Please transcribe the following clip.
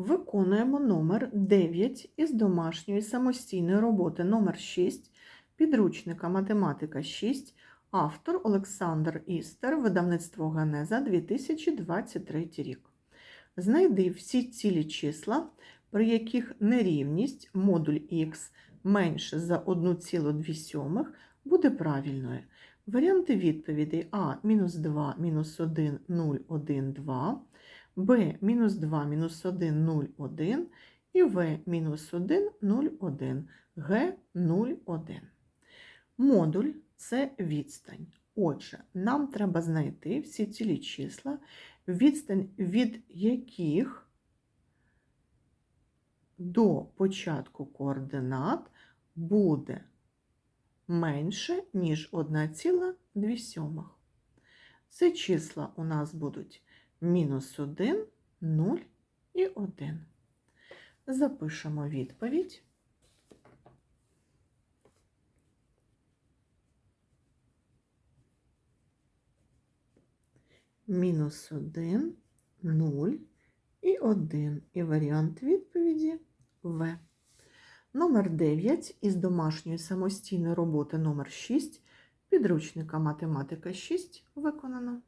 Виконуємо номер 9 із домашньої самостійної роботи номер 6 підручника математика 6, автор Олександр Істер, видавництво Генеза 2023 рік. Знайди всі цілі числа, при яких нерівність модуль х менше за 1,2 буде правильною. Варіанти відповідей А мінус 2, мінус 1, 0, 1, 2, Б мінус 2, мінус 1, 0, 1 і В мінус 1, 0, 1, Г 0, 1. Модуль це відстань. Отже, нам треба знайти всі цілі числа, відстань від яких до початку координат буде менше, ніж 1,2. Це числа у нас будуть мінус 1, 0 і 1. Запишемо відповідь. Мінус 1, 0 і 1. І варіант відповіді В. Номер 9 із домашньої самостійної роботи номер 6 підручника математика 6 виконано.